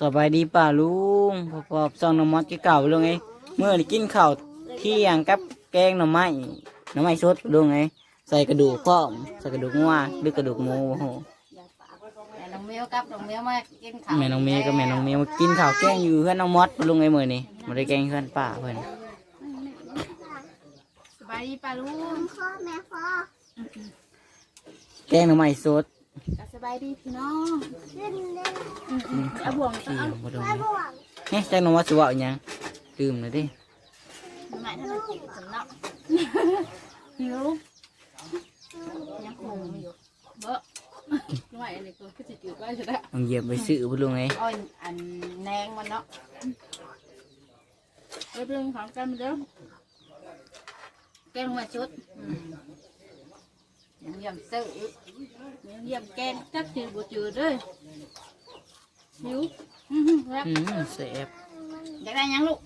สบายดีป่าลุงพอพอซองน้ำมันกี่เก่าลุงไงเมื่อนี่กินข้าวเที่ยงกับแกงหน่อไม้หน่อไม้สดลุงไงใส่กระดูกพร้อมใส่กระดูกงัวหรือกระดูกหมูโอ้โหแม่น้องเมียวกับน้องเมียวมากินข้าวแม่น้องเมย์กับแม่น้องเมย์มากินข้าวแกงอยู่เพื่อนน้องมอดลุงไงมื่อนี่มาได้แกงเพื่อนป้าเพื่อนสบายดีป้าลุงพ่อแม่พ่อแกงหน่อไม้สด สบายดีพี่น้องขึ้นเล่นเอาบ่วงที่เอามาดูไปบ่วงเนี่ยแกงหน่อไม้สวะอีกยังดื่มเลยดิแม่ท่านกินสำนักหิวยังคงอยู่เบ้อไม่อันนี้ก็คือจะจืดไว้ใช่ไหมต้องเหยียบไปซื้อพุ่นลุงไงอ้อยอันแนงมันเนาะเรื่องของกันเด้อแกงมาชุดยังเยี่ยมเสื้อยังเยี่ยมแกงจักจืดบ่จืดเลยหิวครับอื มเสียบอยากได้หยังลูก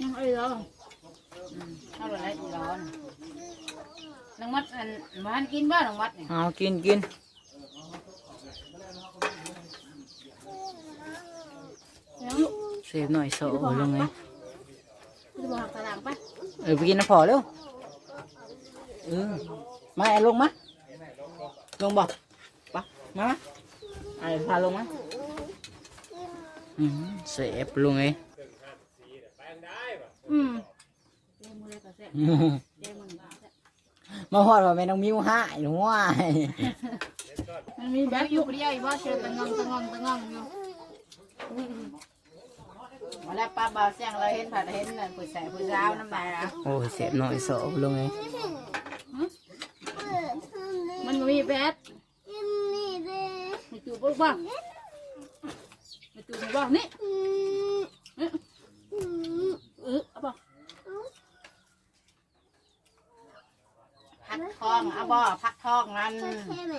ยังไอ้ร้อนเอาอะไรอีร้อนน้องมั เออไปกินน้ำพอเร็วเออมาไอ้ลงมาลงบอกปะมามาไอ้พาลงมาอืมเสียบลุงไงอืมเจ้มือเลยก็เสียเจ้มือก็เสียมาหอดว่าแม่น้องมิวหายหนูว่ามันมีแบบอยู่เดียวอีกว่าเชิญตะงองตะงองตะงองอยู่ มาแล้วป้าบ่าวเสียงเราเห็นผัดเห็นน่ะผู้ใส่ผู้สาวน้ำลายละโอ้ยเสียบหน่อยโซ่ลุงไงเออทำเลยมันมีแบบกินนี่เลยมีจูบบ้างมีจูบบ้างนี่อืมอืมเออเอาบ่พักทองเอาบ่พักทองนั่นโอเคไหม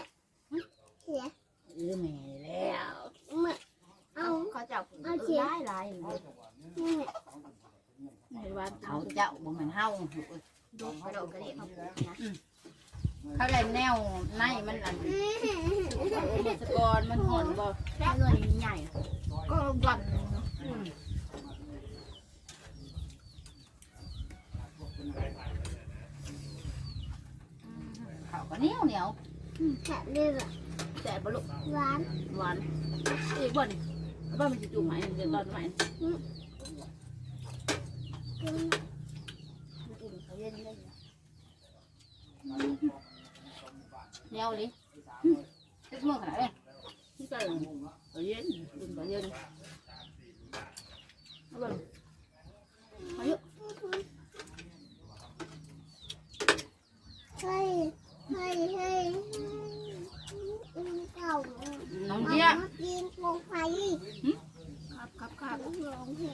เสียเออแม่แล้วแม่ เอาเขาเจ้าเอาเสียหลายหลายแม่ในวันเขาเจ้าบ่เหมือนเฮาดูกระโดดกระเดะเขาเขาได้แนวในมันอันเม็ดสกอนมันห่อนบ่แค่เงินใหญ่ก็วันเขาก็เหนียวเหนียวแฉะเลยแบบแต่บลุกหวานหวานอีกบ่นี่ บ้านมันจะจุ่มไหมเดี๋ยวตอนไหม กิน เขาเย็นเลยเหนียวดิตึกมือขนาดเลยนี่ก็เขาเย็นดึงเขาเย็นเอาบ่อายุ เฮ้ยเฮ้ยเฮ้ยเก่า น้องเจี๊ยบ กินวงไฟ ครับครับครับ ร้องเพล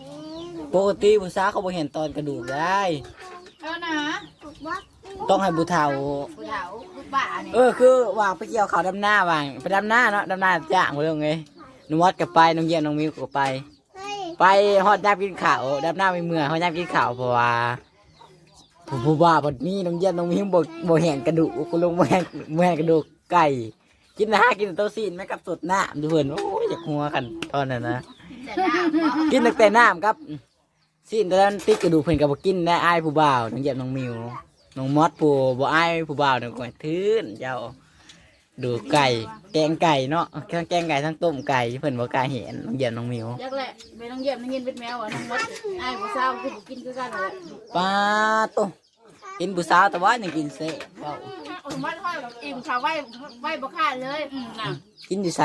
ง ปกติผู้สาวเขาบ่เห็นตอนกระดูกได้ เออนะบอกว่าต้องให้บุเฒ่า ผู้เฒ่าผู้ป่าเนี่ยเออคือวางไปเกี่ยวเขาวดำหน้าวางไปดำหน้าเนาะดำหน้าจ้างไปเลยไงน้องมอดก็ไปน้องเยี่ยมน้องมิวก็ไปเฮ้ยไปฮอดยามกินข้าวดำหน้าไม่เมื่อยฮอดยามกินข้าวเพราะว่าผู้ผู้ว่าบดนี้น้องเยี่ยมน้องมิวบ่บ่เห็นกระดูกกูลงบ่เห็นบ่เห็นกระดูกไก่กินนะฮะกินแต่โต๊ะซีนแม่กับสดน้ำดูเพิ่นโอ้ยอยากหัวกันตอนนั้นนะแต่หน้าเนาะกินตั้งแต่น้ำครับ ซีนตอนนั้นติดกระดูกเพิ่นก็บ่กินได้อายผู้บ่าวน้องเยี่ยมน้องมิวน้องมอดผู้บ่อายผู้บ่าวน้องก้อยทื้นเจ้าดูไก่แกงไก่เนาะทั้งแกงไก่ทั้งต้มไก่เพิ่นบ่กล้าเห็นน้องเยี่ยมน้องมิวยักแหละไปน้องเยี่ยมน้องเย็นเป็นแมวอะน้องมดไอ้ผู้สาวคือกินคือกันเลยปลาโตกินผู้สาวแต่ว่ายังกินเสะเว้าเอามัดห้อยแบบอิ่มขาวไหวไหวบ่ขาดเลยอืมน่ะกินอยู่ไส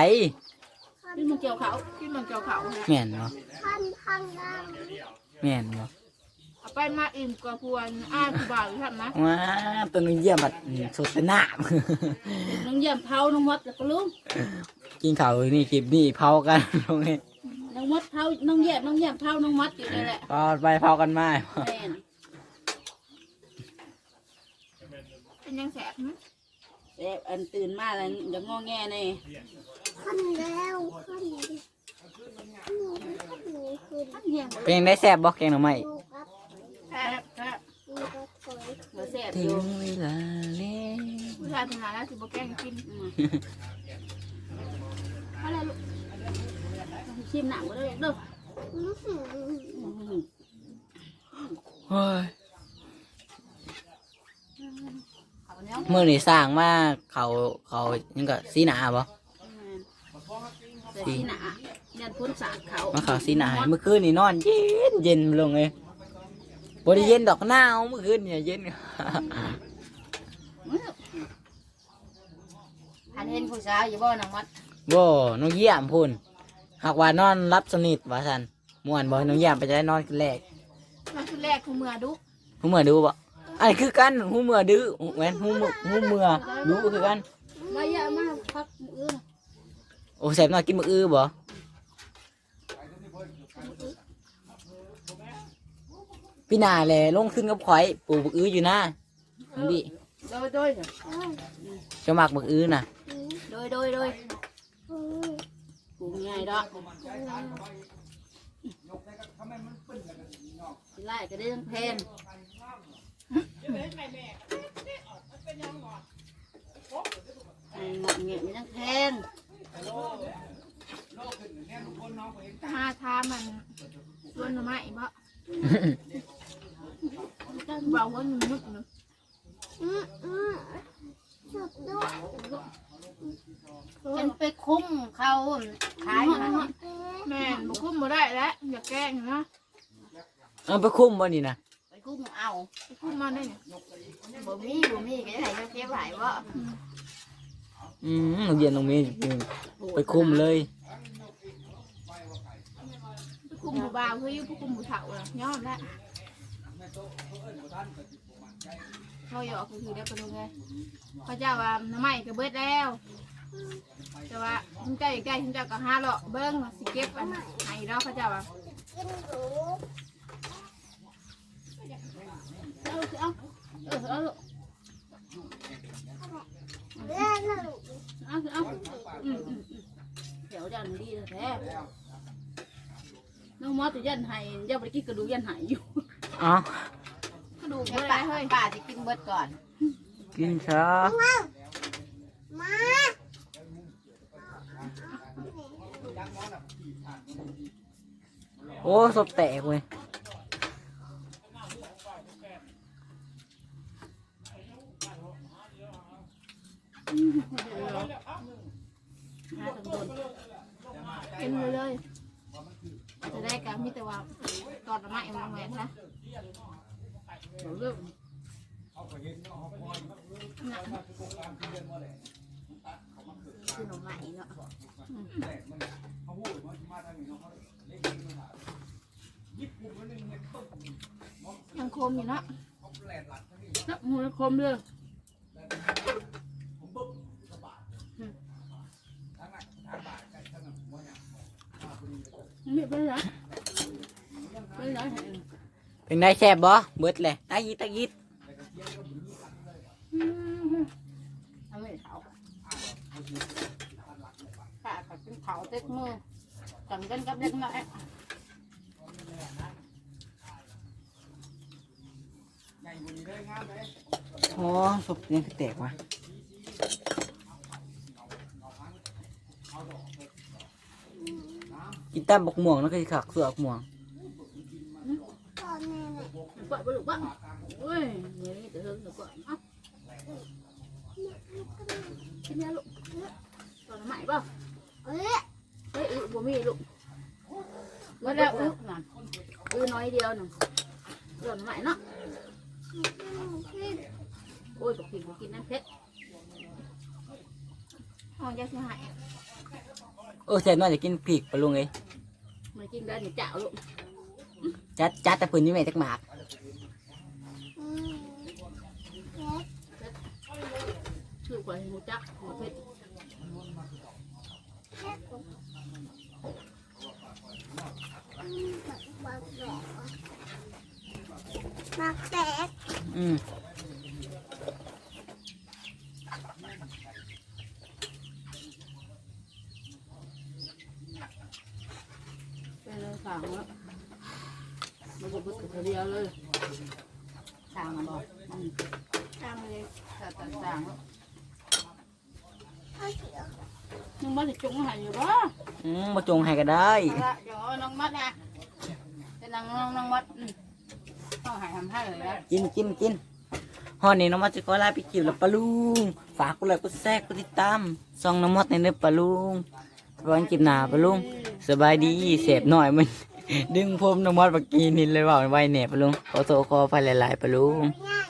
กินมันเกี่ยวเขากินมันเกี่ยวเขาฮะแม่นเนาะ พันพันดังแม่ นเนาะเอาไปมาอิ่มกว่าพวนอ้ายผู้บ่าวอยู่ท่านนะว้าตัวนึงเยี่ยมบัดสดแต่น้น้องเยี่ยมเผาน้องมดแล้วก็ลุงำกินข้าวนี่คลิปนี่เผากันตรงนี้น้องมดเผาน้องเยี่ยมน้องเยี่ยมเผาน้องมดอยู่นี่แหละก็ไปเผากันมาแม่นเป็นยังแสบหึแสบอันตื่นมาแล้วเดี๋ยวงอแงแน่พันแล้วพัน เฮียงเป็นยังได้แซ่บบ่แกงหน่อไม้ลูกครับแสบแสบลูกก็เคยเดี๋ยวแสบถึงยู่เวลาแล้วชายทหารแล้วสิบ่แกล้งกินอืมเอาลยลูกชิมหนังก็ได้เด้ออื้อเฮ้ยเอาเนี้ยมื่อนี่สร้างมาเขาเขายังก็สีหนาบ่แต่ที่หนา ยันพ้นสาเขามาเขาสีหนาให้เมื่อคืนนี่นอนเย็นเย็นลงเลยบ่ได้เย็นดอกหนาวเมื่อคืนเนี่ยเย็น อันเห็นผู้สาวอยู่บ่น้องมัดบ่น้องเยี่ยมพุ่นหากว่านอนรับสนิทว่าซั่นม่วนบ่น้องเยี่ยมไปจะได้นอนคืนแรกมาคือแรกคือเมื่อดุหูเมื่อดูบ่อันนคือกันหูเมื่อดื้อแม่นหูเมื่อหูเมื่อดูคือกันมาเยอะมากพักมือโอ้แสบน้อยกินมืออื้อบ่ พี่นาแหละลงขึ้นกับข่อย ปลูกมื้ออื้ออยู่นะน้องพี่โดยโดยจะมักมื้ออื้อน่ะโดยโดยโดยอื้อปลูกง่ายดอกสิไล่ก็ได้ทั้งแพงไอ้หมดเงี้ยมีทั้งแพงหาทามันส่วนหน่อไม้บ่ เบาหัวหนุ่มนึกเนะอื้ออื้อสุดด้วยเป็นไปคุ้มเขาขายแม่นบ่คุ้มบ่ได้แล้วอย่าแกงนะเอาไปคุ้มบ่นี่นะไปคุ้มเอาไปคุ้มมาได้เนี่ยบ่มีบ่มีก็ให้เขาเก็บไว้บ่อืมโรงเรียนตรงนี้ไปคุ้มเลยไปคุ้มบ่บ่าวเฮ้ยผู้คุ้มบ่ เฒ่าล่ะยอมแล้วเขาหยอกคือเดียวกันลงไงพระเจ้าว่าหน้ำไม้ก็เบิดแล้ว แต่ว่าคุณเจ้าอยากได้คุณเจ้าก็หาเลาะเบิ้งว่าสิเก็บอันไหนเนาะพระเจ้าว่ากินหรูเอาสิเอาเออเอาลูกเรื่องหนึ่งเอาสิเอาอืมอืมอืมเดี๋ยวยันดีแท้น้องมอสจะยันให้ยันไปกินกระดูกยันหายอยู่ อ๋อกระดูกเดี๋บ่ยวได้ป้าเฮ้ยป้าจะกินเบิดก่อนกินซะมาโอ้ศพแตกเว้ยหาตำโดนกินเลยเลยจะได้กับมีแต่ว่า ตอนหน้ำไม้มันแหวนนะเดี๋ยวเรื่องน่ะคือหน่อไม้เนาะยังคมอยู่เนาะนักมือคมเลยไม่เป็นไร เป็นไรเป็นได้แซ่บบ่เบิดเลยตายิดตายิดทำให้เขาป้าก็กินเขาเต็กมือกันกันกับเด็กน้อยโอ้ศพยังคือแตกว่ะกินตามบกม่วงแล้วก็ขักเสือกม่วง นี้เนี่ย ปะปะลูกปะเฮ้ยเนี่ยนี่จะเฮิงหรือเปล่าอ่ะกินเนี่ยลูกตอนใหม่ป่ะ เอ้ย เฮ้ยอึบ่มีลูกมาแล้วอึนั่นอึน้อยเดียวหนึ่งตอนใหม่เนาะ กิน โอ้ยบอกกินบอกกินน้ำเพชร ห้องยาสิหาย เออแซ่บน้อยจะกินพริกปะลุงเอ้ย มันกินได้หนึ่งเจ้าลูก จัดจัดแต่ปืนนี่แม่จักหมาก กว่าหูจักหัวเพชรเล็กบักแตกบักแตกอืมเป็นเลยสั่งแล้วมันก็บึกกระเดียวเลยสั่งบอกตามเลยถ้าตัดสั่งแล้ว เอาเขียวนึงบ่สิจุงใหายอยู่บ่อืมบ่จงให้ก็ได้ เอาละเดี๋ยวเอาน้องมัดนะจะนั่งน้องน้องมัดอืมต้องหายทำให้เลยนะ กินกินกินฮอนนี้น้องมอดจะขอลาไปกินแล้วปะลุง ฝากกดไลค์กดแชร์กดติดตามส่องน้องมอดในเด้อปะลุงไวันกินหน้าปะลุง สบายดีเสพหน่อยมัน ดึงผมน้องมอดเมื่อกี้นี่เลยว่าไว้แหน่ปะลุงขอโทษขออภัยหลายๆปะลุงง่าย